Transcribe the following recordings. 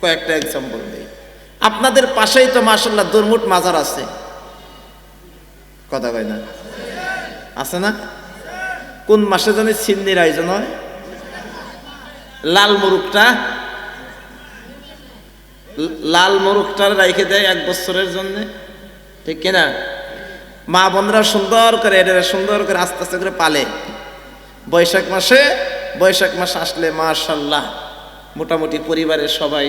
কয়েকটা এক্সাম্পল দিই। আপনাদের পাশেই তো মাসাল্লাহ দুর্মুট মাজার আছে। কথা কয় না? আছে না? কোন মাসে জানি সিন্নির আয়োজন হয়? লাল মুরুকটা ল- লাল মুরুকটা রাইখে দেয় এক বছরের জন্য। ঠিক কিনা মা বোনরা সুন্দর করে এটা সুন্দর করে আস্তে আস্তে করে পালে। বৈশাখ মাসে, বৈশাখ মাস আসলে মাশাল্লাহ মোটামুটি পরিবারের সবাই,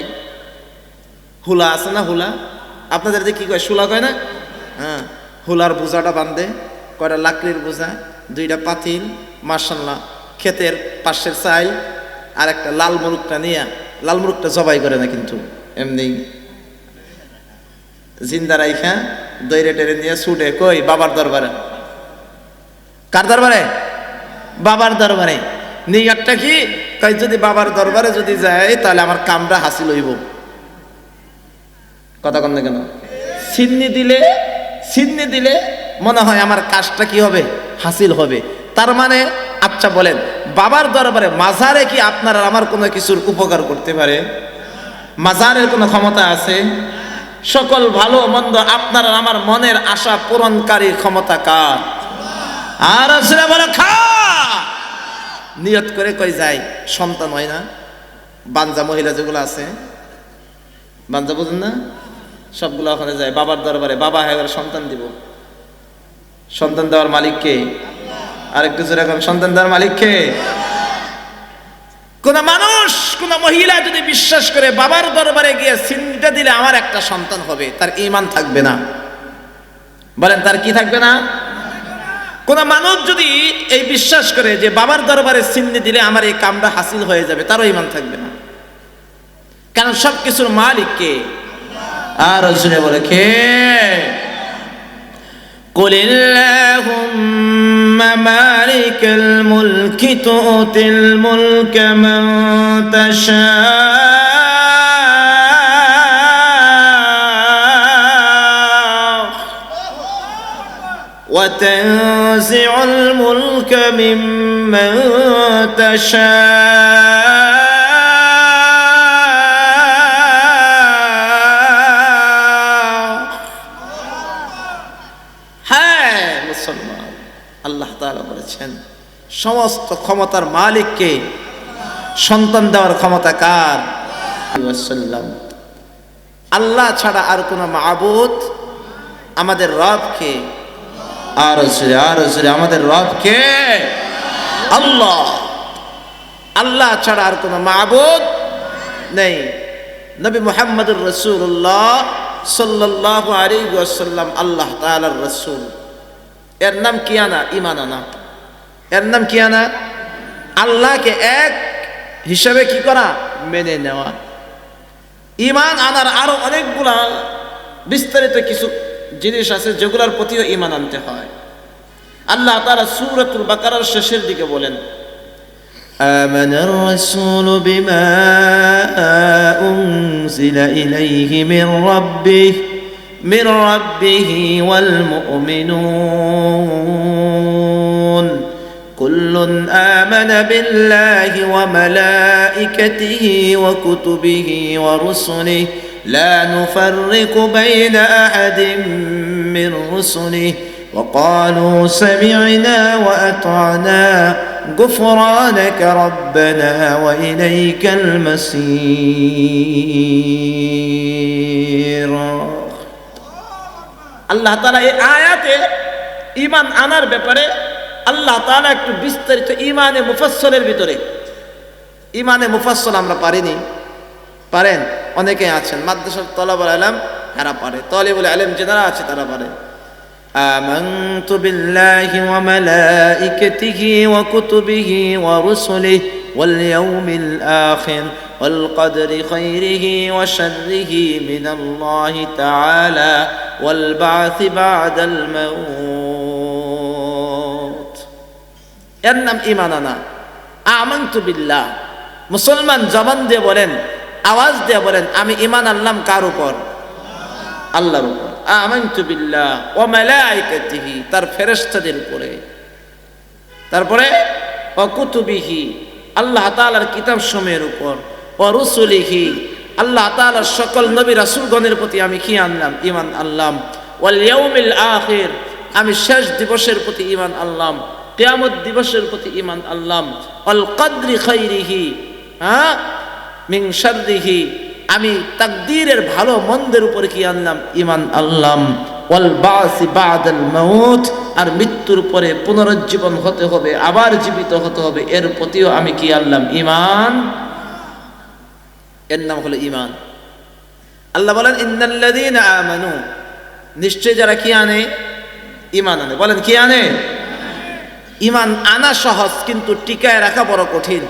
হুলা আছে না হুলা? আপনাদের যে কি কয় শুলা কয় না? হ্যাঁ হুলার বোঝাটা বান্ধে কয়টা লাকড়ির বোঝা, দুইটা পাতিল মার্শাল্লাহ ক্ষেতের পাশের চাইল, আর একটা লাল মুরুকটা নিয়ে, লাল মুরুকটা জবাই করে না কিন্তু, এমনি। জিন্দা রাইখা দৈরে টেরে নিয়ে ছুটে, কই, বাবার দরবারে? কার দরবারে? বাবার দরবারে। নিগারটা কি? কই যদি বাবার দরবারে যদি যায়, তাহলে আমার কামটা হাসিল হইব। কথা কন না কেন? সিন্নি দিলে সিন্নি দিলে মনে হয় আমার কাজটা কি হবে? হাসিল হবে। তার মানে আচ্ছা বলেন, বাবার দরবারে মাজারে কি আপনার আমার কোনো কিছুর উপকার করতে পারে? মাজারের কোনো ক্ষমতা আছে? সকল ভালো মন্দ আপনার আমার মনের আশা পূরণকারী ক্ষমতা কার? আর আসলে বলে, খা! নিয়ত করে কই যায়, সন্তান হয় না। বাঞ্জা মহিলা যেগুলো আছে, বাঞ্জা বুঝেন না? সবগুলো ওখানে যায়, বাবার দরবারে, বাবা হ্যাঁ সন্তান দিব। সন্তান দেওয়ার মালিক কে? আরেকটু জোরে এখন সন্তান দেওয়ার মালিক কে? কোন মানুষ, কোন মহিলা যদি বিশ্বাস করে বাবার দরবারে গিয়ে সিনটা দিলে আমার একটা সন্তান হবে, তার ইমান থাকবে না। বলেন, তার কি থাকবে না? কোন মানুষ যদি এই বিশ্বাস করে যে বাবার দরবারে সিন্নি দিলে আমার এই কামটা হাসিল হয়ে যাবে তারও ইমান থাকবে না কারণ সব কিছুর মালিক কে আর শুনে বলে কে قل اللهم مالك الملك تؤتي الملك من تشاء وتنزع الملك ممن تشاء হ্যাঁ মুসলমান আল্লাহ তাআলা বলেছেন সমস্ত ক্ষমতার মালিককে সন্তান দেওয়ার ক্ষমতা কার ওয়াসাল্লাম আল্লাহ ছাড়া আর কোনো মাবুদ আমাদের রবকে আর জোরে আর জোরে আমাদের রবকে আল্লাহ। আল্লাহ ছাড়া আর কোনো মাবুদ নেই। নবী মোহাম্মদুর রসুল্লাহ সাল্লাহ আলী ওয়াসাল্লাম, আল্লাহ তালার রসুল। এর নাম কি আনা? ইমান আনা। এর নাম কি আনা? আল্লাহকে এক হিসাবে কি করা? মেনে নেওয়া। ইমান আনার আরও অনেকগুলা বিস্তারিত কিছু জিনিস আছে যেগুলোর প্রতিও ইমান আনতে হয় আল্লাহ তারা সুরতুল বাকারার শেষের দিকে বলেন آمن الرسول بما أنزل إليه من ربه من ربه والمؤمنون كل آمن بالله وملائكته وكتبه ورسله لا نفرق بين أحد من رسله وقالوا سمعنا وأطعنا غفرانك ربنا وإليك المصير আল্লাহ তালা এই আয়াতে ইমান আনার ব্যাপারে আল্লাহ তালা একটু বিস্তারিত ইমানে মুফাসলের ভিতরে ইমানে মুফাসল আমরা পারিনি পারেন অনেকে আছেন মাদ্রাসার তলাবল আলম এরা পারে তলিবুল আলম যারা আছে তারা পারে آمنت بالله وملائكته وكتبه ورسله واليوم الآخر والقدر خيره وشره من الله تعالى والبعث بعد الموت এর নাম ইমান আনা আমন্তু বিল্লাহ মুসলমান জবান দিয়ে বলেন আওয়াজ দিয়ে বলেন, আমি ইমান আনলাম কার উপর? আল্লাহর উপর। আমান্তু বিল্লাহ তার ফেরেশতাদের উপরে। তারপরে অকুতুবিহি আল্লাহ তাআলার কিতাব সময়ের উপর ও আল্লাহ তাআলার সকল নবী রাসূলগণের প্রতি আমি কি আনলাম? ইমান আনলাম। ওয়াল ইয়াউমিল আখির আমি শেষ দিবসের প্রতি ইমান আনলাম। কিয়ামত দিবসের প্রতি ইমান আনলাম। অল কদরি খাইরিহি হ্যাঁ? মিং শাররিহি আমি তাকদীরের ভালো মন্দের উপরে কি আনলাম? ইমান আনলাম। ওয়াল বাসি বাদাল মাউত আর মৃত্যুর পরে পুনরুজ্জীবন হতে হবে আবার জীবিত হতে হবে এর প্রতিও আমি কি আনলাম? ইমান এর নাম হলো ইমান আল্লাহ বলেন ইন্নাল্লাযীনা আমানু নিশ্চয় যারা কি আনে? ইমান আনে। বলেন কি আনে? ইমান আনা সহজ কিন্তু টিকায় রাখা বড় কঠিন।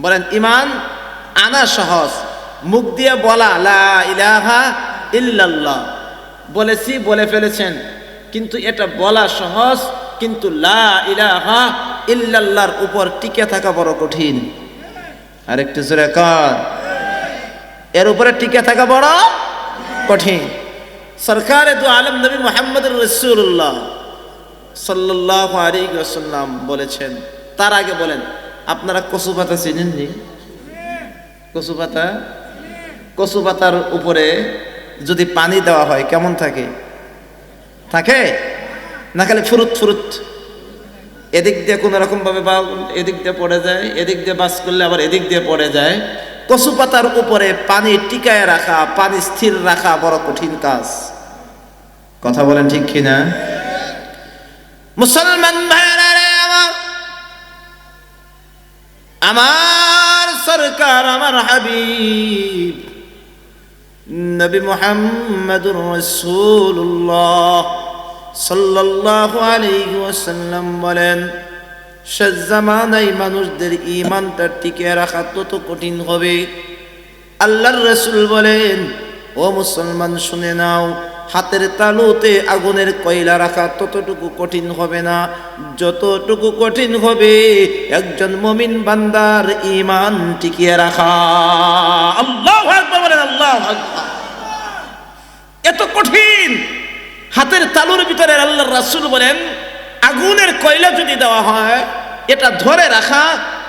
বলেন, ইমান আনা সহজ। মুখ দিয়ে বলা, লা ইলাহা ইল্লাল্লাহ। বলেছি, বলে ফেলেছেন। কিন্তু এটা বলা সহজ, কিন্তু লা ইলাহা ইল্লাল্লাহর উপর টিকে থাকা বড় কঠিন। আরেকটু জোরে কর। এর উপরে টিকে থাকা বড় কঠিন। সরকার দু আলম নবী মোহাম্মদ রসুল্লাহ সাল্লাহ আলী বলেছেন। তার আগে বলেন আপনারা কচু পাতা চিনেননি কচু পাতা? কচু পাতার উপরে যদি পানি দেওয়া হয়, কেমন থাকে? থাকে? না খালি ফুরুত ফুরুত? এদিক দিয়ে কোনো রকম ভাবে বা এদিক দিয়ে পড়ে যায়, এদিক দিয়ে বাস করলে আবার এদিক দিয়ে পড়ে যায়। কচু পাতার উপরে পানি টিকায় রাখা, পানি স্থির রাখা বড় কঠিন কাজ। কথা বলেন ঠিক কিনা? মুসলমান ভাইরা আমার আমার সরকার, আমার হাবিব, নবী মোহাম্মদুর রসুল্লাহ সাল্লাল্লাহু আলাইহি ওয়াসাল্লাম বলেন, শেষ মানুষদের ইমানটা টিকে রাখা তত কঠিন হবে। আল্লাহর রসুল বলেন, ও মুসলমান শুনে নাও হাতের তালুতে আগুনের কয়লা রাখা ততটুকু কঠিন হবে না। যতটুকু কঠিন হবে, একজন মমিন বান্দার ইমান টিকিয়ে রাখা। আল্লাহ আল্লাহ এত কঠিন। হাতের তালুর ভিতরে আল্লাহ রাসূল বলেন, আগুনের কয়লা যদি দেওয়া হয়, এটা ধরে রাখা,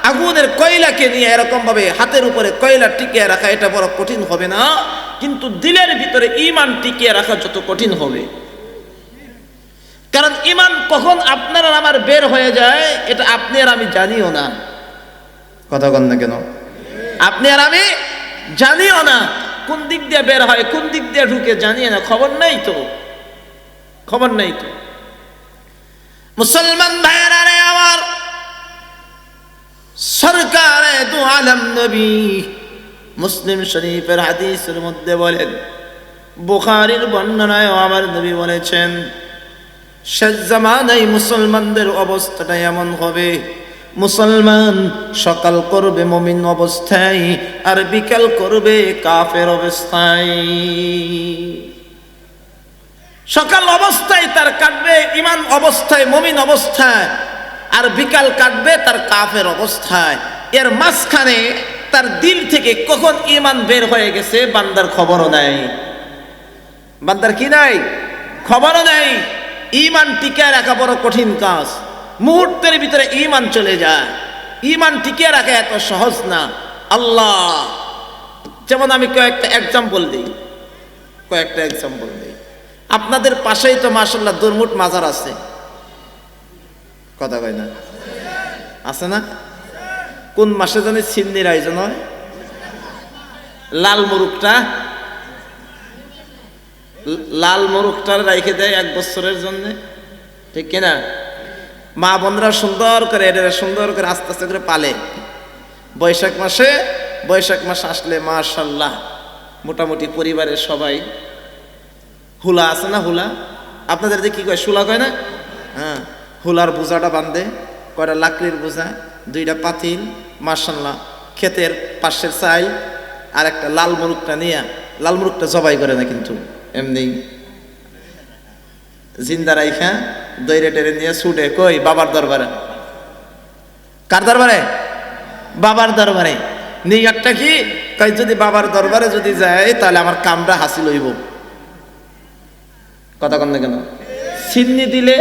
আগুনের কয়লাকে নিয়ে এরকম ভাবে হাতের উপরে কয়লা টিকিয়ে রাখা, এটা বড় কঠিন হবে না। কিন্তু দিলের ভিতরে ইমান টিকিয়ে রাখা যত কঠিন হবে। কারণ ইমান কখন আপনার আর আমার বের হয়ে যায় এটা আপনি আর আমি জানিও না। কথা কন না কেন? আপনি আর আমি জানিও না। কোন দিক দিয়ে বের হয় কোন দিক দিয়ে ঢুকে জানিয়ে না। খবর নাই তো? খবর নাই তো? মুসলমান ভাইয়েরা রে আমার সরকারে দু আলম নবী মুসলিম শরীফের হাদিসের মধ্যে বলেন, বুখারির বর্ণনায় আমার নবী বলেছেন, শেষ জামানায় মুসলমানদের অবস্থাটা এমন হবে, মুসলমান সকাল করবে মমিন অবস্থায় আর বিকাল করবে কাফের অবস্থায়। সকাল অবস্থায় তার কাটবে, ইমান অবস্থায় মমিন অবস্থায়, আর বিকাল কাটবে তার কাফের অবস্থায়। এর মাঝখানে তার দিল থেকে কখন ইমান বের হয়ে গেছে বান্দার খবরও নাই। বান্দার কি নাই? খবরও নাই। ইমান টিকে রাখা বড় কঠিন কাজ। মুহূর্তের ভিতরে ইমান চলে যায়। ইমান টিকে রাখা এত সহজ না। আল্লাহ, যেমন আমি কয়েকটা এক্সাম্পল দিই। কয়েকটা এক্সাম্পল দিই। আপনাদের পাশেই তো মাসাল্লাহ দুর্মুট মাজার আছে। কথা কয় না? আছে না? কোন মাসে জানি সিন্নির আয়োজন হয়? লাল মুরুকটা লাল মুরুকটার রাইখে দেয় এক বছরের জন্য। ঠিক কিনা? মা বোনরা সুন্দর করে এটা সুন্দর করে আস্তে আস্তে করে পালে। বৈশাখ মাসে, বৈশাখ মাস আসলে মাশাল্লাহ, মোটামুটি পরিবারের সবাই। হুলা আছে না হুলা? আপনাদের যে কি কয়? শুলা কয় না? হ্যাঁ হুলার বোঝাটা বান্ধে, কয়টা লাকড়ির বোঝা? দুইটা পাতিল মার্শাল্লাহ ক্ষেতের পাশের চাইল আর একটা লাল মুরুকটা নিয়ে, লাল মুরুকটা জবাই করে না কিন্তু, এমনি। জিন্দা রাইখা দৈরে টেরে নিয়ে ছুটে কই বাবার দরবারে? কার দরবারে? বাবার দরবারে। নিয়ারটা কি? কই যদি বাবার দরবারে যদি যায়, তাহলে আমার কামটা হাসিল হইব। কথা কন না কেন? সিন্নি দিলে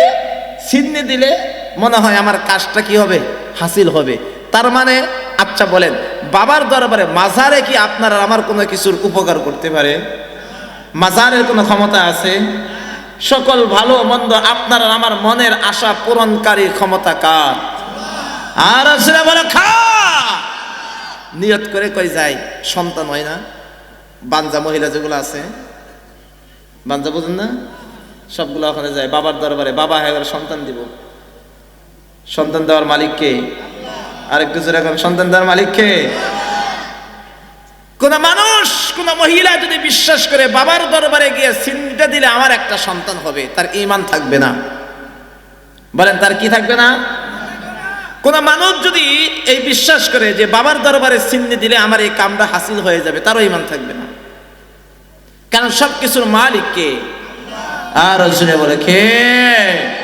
সিন্নি দিলে মনে হয় আমার কাজটা কি হবে? হাসিল হবে। তার মানে আচ্ছা বলেন, বাবার দরবারে মাজারে কি আপনার আমার কোনো কিছুর উপকার করতে পারে? মাজারের কোনো ক্ষমতা আছে? সকল ভালো মন্দ আপনার আমার মনের আশা পূরণকারী ক্ষমতা কার? আর আসলে বলে, খা! নিয়ত করে কই যায়? সন্তান হয় না। বাঞ্জা মহিলা যেগুলো আছে, বাঞ্জা বুঝেন না? সবগুলো ওখানে যায়। বাবার দরবারে বাবা হ্যাঁ সন্তান দিব। সন্তান দেওয়ার মালিককে। আরেকটু জোরে এখন সন্তান দেওয়ার মালিককে। কোন মানুষ, কোন মহিলা যদি বিশ্বাস করে বাবার দরবারে গিয়ে সিন্দিটা দিলে আমার একটা সন্তান হবে, তার ইমান থাকবে না। বলেন, তার কি থাকবে না? কোন মানুষ যদি এই বিশ্বাস করে যে বাবার দরবারে সিন্নি দিলে আমার এই কামটা হাসিল হয়ে যাবে, তারও ইমান থাকবে না। কারণ সব কিছুর মালিক কে? আর বলে, কে?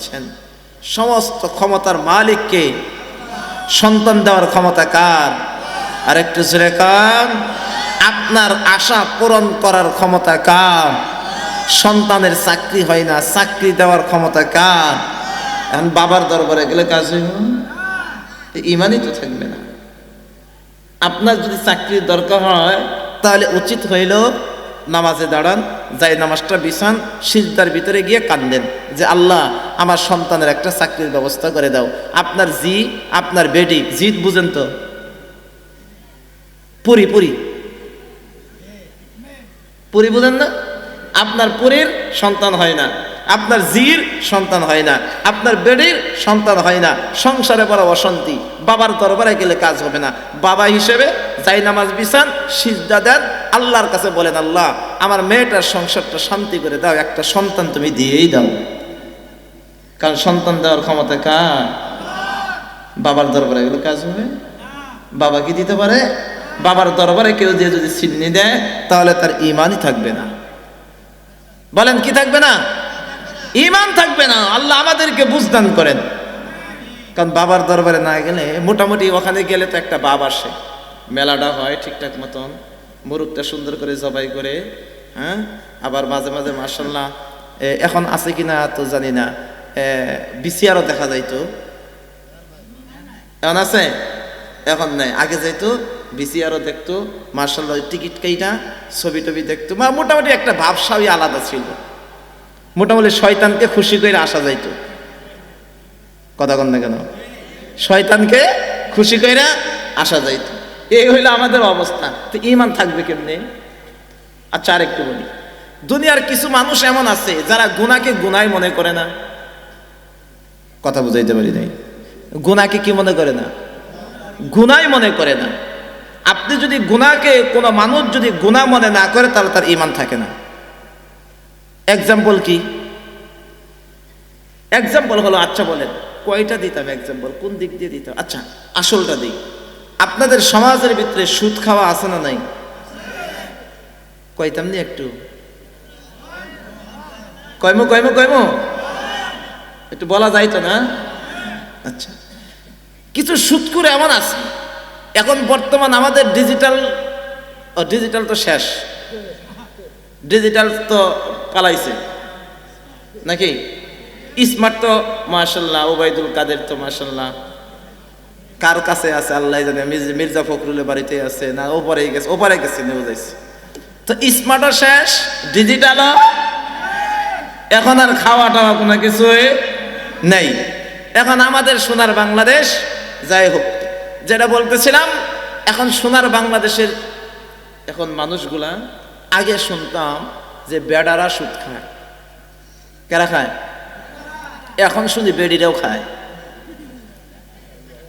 বলেছেন সমস্ত ক্ষমতার মালিককে সন্তান দেওয়ার ক্ষমতা কার? আর একটু জোরে কার আপনার আশা পূরণ করার ক্ষমতা কার? সন্তানের চাকরি হয় না, চাকরি দেওয়ার ক্ষমতা কার? এখন বাবার দরবারে গেলে কাজ ইমানই তো থাকবে না। আপনার যদি চাকরির দরকার হয়, তাহলে উচিত হইল নামাজে দাঁড়ান, যাই নামাজটা বিছান, সিজদার ভিতরে গিয়ে কান্দেন যে, আল্লাহ, আমার সন্তানের একটা চাকরির ব্যবস্থা করে দাও। আপনার জি, আপনার বেডি, জিদ বুঝেন তো? পুরি পুরি। পুরি বুঝেন না? আপনার পুরীর সন্তান হয় না। আপনার জির সন্তান হয় না, আপনার বেডির সন্তান হয় না, সংসারে বড় অশান্তি, বাবার দরবারে গেলে কাজ হবে না। বাবা হিসেবে যাই নামাজ বিছান, সিজদা দেন, আল্লাহর কাছে বলেন, আল্লাহ, আমার মেয়েটার সংসারটা শান্তি করে দাও, একটা সন্তান তুমি দিয়েই দাও। কারণ সন্তান দেওয়ার ক্ষমতা কার? বাবার দরবারে গেলে কাজ হবে। বাবা কি দিতে পারে? বাবার দরবারে কেউ দিয়ে যদি সিন্নি দেয়, তাহলে তার ইমানই থাকবে না। বলেন, কি থাকবে না? ইমান থাকবে না, আল্লাহ আমাদেরকে বুঝদান করেন। কারণ বাবার দরবারে না গেলে, মোটামুটি ওখানে গেলে তো একটা বাপ আসে। মেলাটা হয় ঠিকঠাক মতন মুরুখটা সুন্দর করে জবাই করে হ্যাঁ? আবার মাঝে মাঝে মার্শাল্লাহ এখন আছে কিনা তো জানি না। বিসিআরও দেখা যাইতো। এখন আছে? এখন নাই। আগে যাইতো, বিসিআরও দেখতো মার্শাল্লাহ টিকিট কেইটা ছবি টবি দেখতো মোটামুটি একটা ভাবসাবই আলাদা ছিল। মোটামুটি শয়তানকে খুশি করে আসা যাইত। কথা কন না কেন? শয়তানকে খুশি করে আসা যাইত। এই হইল আমাদের অবস্থা। তো ইমান থাকবে কেমনে? আচ্ছা আর একটু বলি। দুনিয়ার কিছু মানুষ এমন আছে, যারা গুনাকে গুনাই মনে করে না। কথা বুঝাইতে পারি নাই। গুনাকে কি মনে করে না? গুনাই মনে করে না। আপনি যদি গুনাকে কোনো মানুষ যদি গুনাহ মনে না করে, তাহলে তার ইমান থাকে না। এক্সাম্পল কি? এক্সাম্পল হলো আচ্ছা বলেন, কয়টা দিতাম এক্সাম্পল কোন দিক দিয়ে দিতাম আচ্ছা আসলটা দিই। আপনাদের সমাজের ভিতরে সুদ খাওয়া আছে না নাই? কইতাম নি একটু। কয়মো কয়মো কয়মো? একটু বলা যাইতো না? আচ্ছা। কিছু সুদ করে এমন আছে। এখন বর্তমান আমাদের ডিজিটাল ডিজিটাল তো শেষ। ডিজিটাল তো পালাইছে নাকি? স্মার্ট তো মার্শাল্লাহ ওবায়দুল কাদের তো মার্শাল্লাহ কার কাছে আছে আল্লাহ জানে মির্জা- ফখরুলের বাড়িতে আছে, না ওপরে গেছে ওপরে গেছে নিউজ আইছে তো স্মার্টও শেষ ডিজিটালও এখন আর খাওয়া টাওয়া কোনো কিছুই নেই। এখন আমাদের সোনার বাংলাদেশ, যাই হোক, যেটা বলতেছিলাম, এখন সোনার বাংলাদেশের এখন মানুষগুলা আগে শুনতাম যে বেডারা সুদ খায়। কেরা খায়? এখন শুনি বেডিরাও খায়।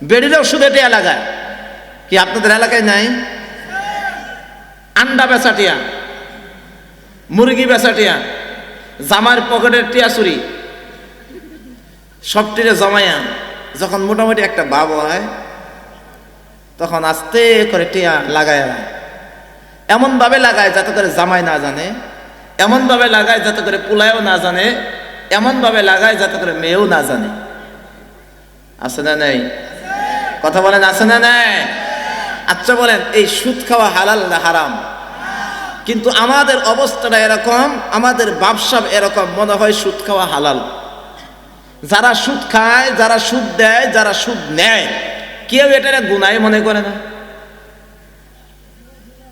বেডিরাও সুদ এটা এলাকায়। কি আপনাদের এলাকায় নাই? আন্ডা বেচাটিয়া মুরগি বেচাটিয়া জামার পকেটের টিয়া চুরি সবটিরে জমাইয়া যখন মোটামুটি একটা বাব হয়, তখন আস্তে করে টিয়া লাগায় এমনভাবে লাগায় যাতে করে জামাই না জানে। এমনভাবে লাগায় যাতে করে পুলায়ও না জানে, এমনভাবে লাগায় যাতে করে মেয়েও না জানে। আছে না নেই? কথা বলেন, আছে না নেই? আচ্ছা বলেন, এই সুদ খাওয়া হালাল না হারাম? কিন্তু আমাদের অবস্থাটা এরকম, আমাদের ব্যবসা এরকম, মনে হয় সুদ খাওয়া হালাল। যারা সুদ খায়, যারা সুদ দেয়, যারা সুদ নেয়, কেউ এটা গুনাই মনে করে না?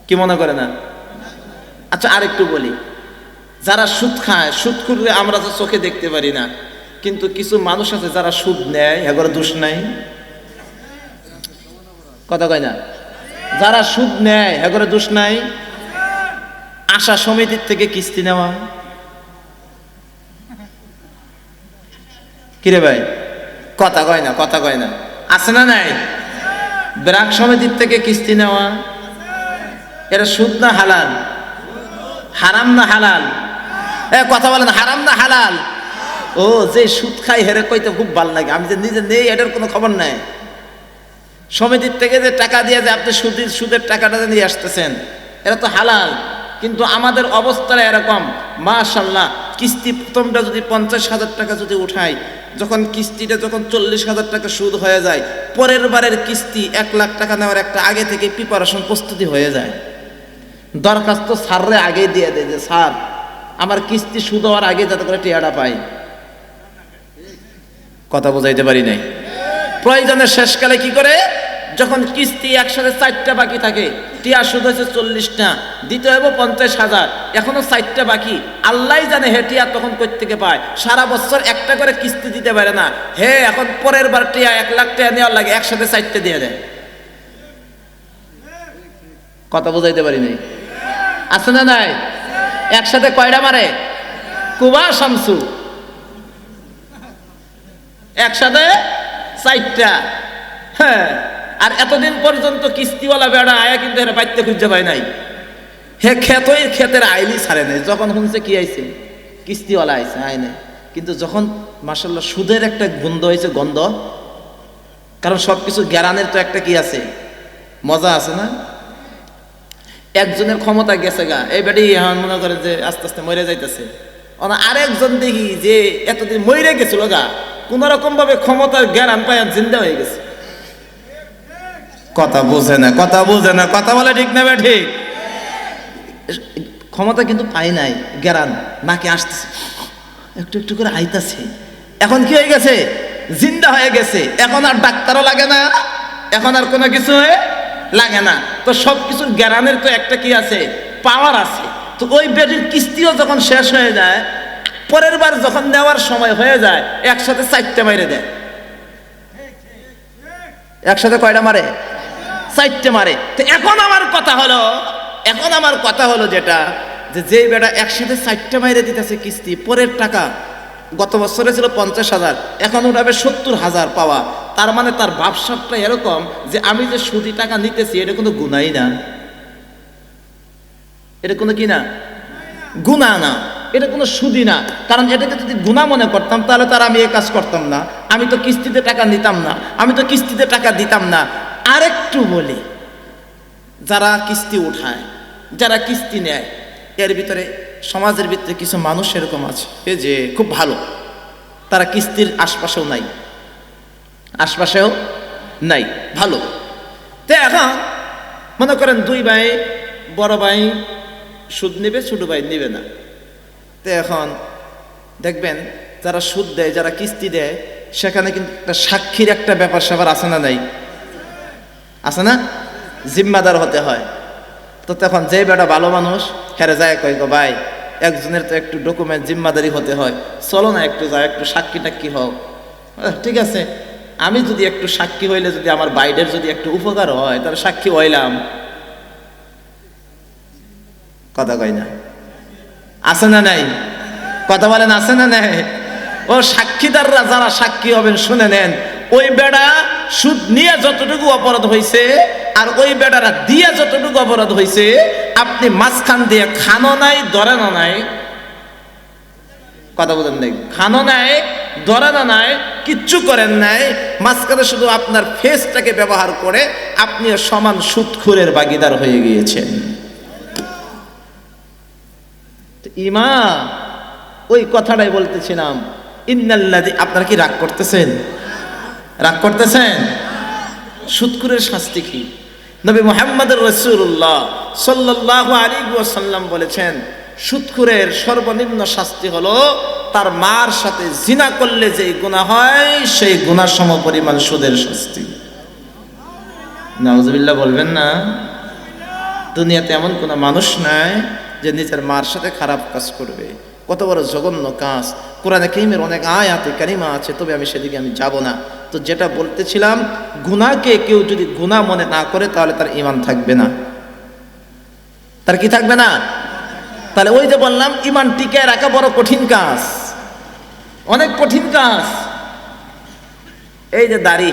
কি মনে করে না? আচ্ছা আরেকটু বলি। যারা সুদ খায়, সুদ করলে আমরা তো চোখে দেখতে পারি না। কিন্তু কিছু মানুষ আছে যারা সুদ নেয় এগুলো দোষ নাই। কথা কয় না? যারা সুদ নেয় এগুলো দোষ নাই। আশা সমিতির থেকে কিস্তি নেওয়া। কিরে ভাই? কথা কয় না, কথা কয় না। আছে না নাই? ব্রাক সমিতির থেকে কিস্তি নেওয়া। এটা সুদ না হালাল? হারাম না হালাল? কথা বলেন, হারাম না হালাল? ও, যে সুদ খাই হেরে কইতে খুব ভালো লাগে। আমি যে নিজে নেই, এটার কোনো খবর নাই। সমিতির থেকে যে টাকা দিয়ে যে আপনি সুদের সুদের টাকাটা নিয়ে আসতেছেন, এটা তো হালাল। কিন্তু আমাদের অবস্থাটা এরকম মাশাল্লাহ কিস্তি প্রথমটা যদি পঞ্চাশ হাজার টাকা যদি উঠাই, যখন কিস্তিটা যখন চল্লিশ হাজার টাকা সুদ হয়ে যায়, পরের বারের কিস্তি এক লাখ টাকা নেওয়ার একটা আগে থেকে প্রিপারেশন প্রস্তুতি হয়ে যায়। দরখাস্ত সাররে আগে দিয়ে দেয় যে, স্যার আমার কিস্তি সুদ হওয়ার আগে যাতে করে টিয়াটা পাই। কথা বোঝাইতে পারি নাই। প্রয়োজনে শেষকালে কি করে? যখন কিস্তি একসাথে চারটা বাকি থাকে, টিয়া সুদ হয়েছে চল্লিশটা দিতে হবে পঞ্চাশ হাজার। এখনও চারটা বাকি। আল্লাহ জানে হে টিয়া তখন থেকে পায়। সারা বছর একটা করে কিস্তি দিতে পারে না। হে, এখন পরের বার টিয়া এক লাখ টাকা নেওয়ার লাগে, একসাথে চারটে দিয়ে দেয়। কথা বোঝাইতে পারি নাই? আছে না নাই? একসাথে কয়টা মারে? কুবা, শামসু। একসাথে চারটা। হ্যাঁ আর এতদিন পর্যন্ত কিস্তিওয়ালা বেড়া আয়া কিন্তু এরা বাইতে খুঁজে পায় নাই। হে ক্ষেতই ক্ষেতের আইলি ছাড়ে নাই। যখন শুনছে কি আইছে? কিস্তিওয়ালা আইছে, আয় নাই। কিন্তু যখন মাসাল্লাহ সুদের একটা গন্ধ হয়েছে, গন্ধ, কারণ সব কিছু জ্ঞানের তো একটা কি আছে? মজা আছে না? একজনের ক্ষমতা গেছে গা। এই বেটি এখন মনে করে যে আস্তে আস্তে মরে যাইতেছে। আরেকজন দেখি যে এতদিন মরে গেছিল গা। কোন রকম ভাবে ক্ষমতার জ্ঞান পায় জিন্দা হয়ে গেছে। কথা বোঝে না কথা বোঝে না কথা বলে ঠিক না ঠিক ক্ষমতা কিন্তু পাই নাই জ্ঞান নাকি আসতেছে। একটু একটু করে আইতাছে। এখন কি হয়ে গেছে? জিন্দা হয়ে গেছে। এখন আর ডাক্তারও লাগে না। এখন আর কোনো কিছু লাগে না। তো সব কিছুর জ্ঞানের তো একটা কি আছে? পাওয়ার আছে। তো ওই বেডির কিস্তিও যখন শেষ হয়ে যায়, পরের বার যখন দেওয়ার সময় হয়ে যায়, একসাথে চারটে মাইরে দেয়। একসাথে কয়টা মারে? চারটে মারে। তো এখন আমার কথা হলো, এখন আমার কথা হলো যেটা, যে যে বেটা একসাথে চারটে মাইরে দিতেছে কিস্তি, পরের টাকা গত বছরে ছিল পঞ্চাশ হাজার, এখন উঠাবে সত্তর হাজার পাওয়া। তার মানে তার ব্যবসাটা এরকম যে আমি যে সুদি টাকা নিতেছি, এটা কোনো গুনাই না। এটা কোনো কি না? গুণা না। এটা কোনো সুদি না। কারণ এটাকে যদি গুণা মনে করতাম, তাহলে তার আমি এই কাজ করতাম না। আমি তো কিস্তিতে টাকা নিতাম না। আমি তো কিস্তিতে টাকা দিতাম না। আরেকটু বলি, যারা কিস্তি উঠায়, যারা কিস্তি নেয়, এর ভিতরে সমাজের ভিতরে কিছু মানুষ এরকম আছে। যে খুব ভালো। তারা কিস্তির আশপাশেও নাই। আশপাশেও নাই। ভালো। তো এখন মনে করেন দুই ভাই, বড় ভাই সুদ নেবে, ছোট ভাই নেবে না। তো এখন দেখবেন যারা সুদ দেয়, যারা কিস্তি দেয়, সেখানে কিন্তু একটা সাক্ষীর একটা ব্যাপার স্যাপার আছে না নাই? আছে না? জিম্মাদার হতে হয়। তো তখন যে বেটা ভালো মানুষ, হেরে যায় কয় গো ভাই, একজনের তো একটু ডকুমেন্ট জিম্মাদারি হতে হয়। চলো না একটু যাও, একটু সাক্ষী টাক্ষী হও ঠিক আছে, আমি যদি একটু সাক্ষী হইলে যদি আমার বাইরের যদি একটু উপকার হয়, তাহলে সাক্ষী হইলাম। কথা কয় না। আছে না নাই? কথা বলেন, আছে না নাই? ও সাক্ষীদাররা যারা সাক্ষী হবেন, শুনে নেন, ওই বেড়া সুদ নিয়ে যতটুকু অপরাধ হয়েছে আর ওই বেড়ারা দিয়ে যতটুকু অপরাধ হয়েছে আপনি মাঝখান দিয়ে খানো নাই, দরানো নাই। কথা বলেন নাই। খানো নাই ধরানা নাই, কিচ্ছু করেন নাই। মাঝখানে শুধু আপনার ফেসটাকে ব্যবহার করে আপনিও সমান সুৎখুরের বাগিদার হয়ে গিয়েছেন। ইমা, ওই কথাটাই বলতেছিলাম ইন্নাল্লাদি আপনারা কি রাগ করতেছেন? রাগ করতেছেন? সুৎকুরের শাস্তি কি? নবী মোহাম্মদ রসুল্লাহ সাল্লাহ আলী ওয়াসাল্লাম বলেছেন সুৎকুরের সর্বনিম্ন শাস্তি হলো তার মার সাথে জিনা করলে যে গুণা হয়, সেই গুণার সম পরিমাণ সুদের শাস্তি। নাউজবিল্লাহ বলবেন না। দুনিয়াতে এমন কোনো মানুষ নাই যে নিজের মার সাথে খারাপ কাজ করবে। কত বড় জঘন্য কাজ। কোরআনে কিমের অনেক আয় আয়াতে কারিমা আছে, তবে আমি সেদিকে আমি যাব না। তো যেটা বলতেছিলাম গুনাকে কেউ যদি গুণা মনে না করে, তাহলে তার ইমান থাকবে না। তার কি থাকবে না? তাহলে ওই যে বললাম ইমান টিকে রাখা বড় কঠিন কাজ। অনেক কঠিন কাজ। এই যে দাড়ি।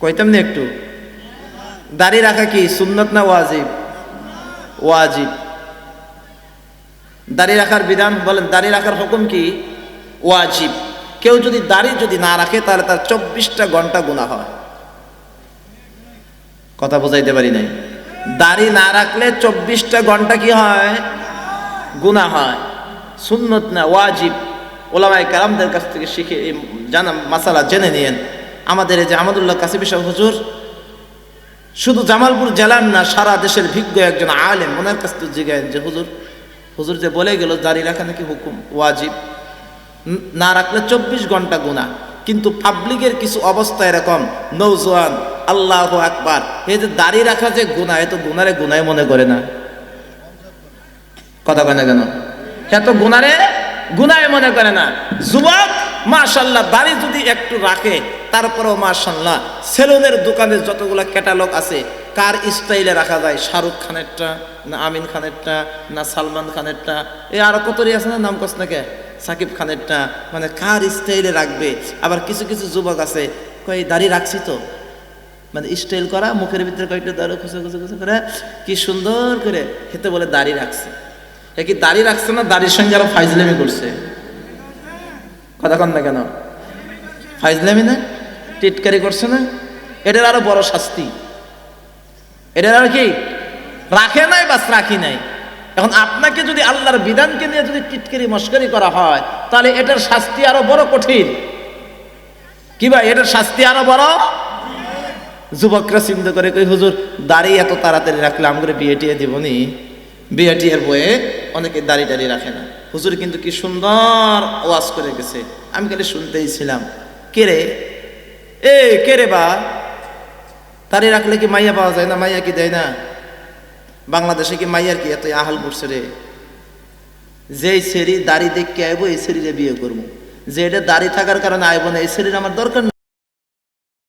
কইতাম না একটু? দাড়ি রাখা কি, সুন্নত না ওয়াজিব? ওয়াজিব। দাড়ি রাখার বিধান বলেন, দাড়ি রাখার হুকুম কি? ওয়াজিব। কেউ যদি দাড়ি যদি না রাখে, তাহলে তার চব্বিশটা ঘণ্টা গুণা হয়। কথা বোঝাইতে পারি নাই? দাড়ি না রাখলে চব্বিশটা ঘণ্টা কি হয়? গুণা হয়। সুন্নত না ওয়াজিব। ওলামাই কালামদের কাছ থেকে শিখে এই জানা মাসালা জেনে নিয়েন। আমাদের এই যে আমাদুল্লাহ কাসিবি সাহেব, হুজুর, শুধু জামালপুর জেলার না, সারা দেশের ভিজ্ঞ একজন আলেম, ওনার কাছ থেকে জিজ্ঞাসেন যে, হুজুর হুজুর যে বলে গেল, দাড়ি রাখা নাকি হুকুম? ওয়াজিব। ন- রাখলে চব্বিশ ঘণ্টা গুণা কিন্তু পাবলিকের কিছু অবস্থা এরকম। নৌজওয়ান আল্লাহ আকবার। এই যে দাড়ি রাখা যে গুণা এ তো গুনারে গুনায় মনে করে না। কথা কয় না কেন? হ্যাঁ তো গুনারে গুনায় মনে করে না। যুবক মাশাল্লাহ দাড়ি যদি একটু রাখে, তারপরেও মাশাল্লাহ সেলুনের দোকানে যতগুলো ক্যাটালগ আছে, কার স্টাইলে রাখা যায়? শাহরুখ খানেরটা, না আমিন খানেরটা, না সালমান খানেরটা? এই আরও কতরি আছে না? নাম কস না কে? সাকিব খানেরটা মানে কার স্টাইলে রাখবে? আবার কিছু কিছু যুবক আছে কই দাড়ি রাখছি তো। মানে স্টাইল করা, মুখের ভিতরে কয়েকটা দাঁড়ো খুঁজে খুঁজে খুঁজে করে, কি সুন্দর করে খেতে বলে দাড়ি রাখছে। এ কি দাড়ি রাখছে না দাড়ির সঙ্গে আরও ফাইজলামি করছে? কথা কন না কেন? ফাইজলামি না? টিটকারি করছে না? এটার আরও বড় শাস্তি। এটার আর কি? রাখে নাই, বাস রাখি নাই। এখন আপনাকে যদি আল্লাহর বিধানকে নিয়ে যদি টিটকারি মস্করি করা হয়, তাহলে এটার শাস্তি আরও বড় কঠিন। কি ভাই, এটার শাস্তি আরও বড়? যুবকরা চিন্তা করে, কই হুজুর, দাড়ি এত তাড়াতাড়ি রাখলে আমাকে বিয়ে টিয়ে দিবনি বিয়ে টিয়ের বয়ে অনেকে দাড়ি টাড়ি রাখে না। হুজুর, কিন্তু কি সুন্দর ওয়াজ করে গেছে। আমি খালি শুনতেই ছিলাম। কে রে? এ, কে রে বা? দাড়ি রাখলে কি মাইয়া পাওয়া যায় না? মাইয়া কি দেয় না? বাংলাদেশে কি মাইয়ার কি এত আহাল পড়ছে রে যেই সেরি দাড়ি দেখকে আইবো, এই সেরিরে বিয়ে করব যে এটা দাড়ি থাকার কারণে আইবো না, এই সেরির আমার দরকার।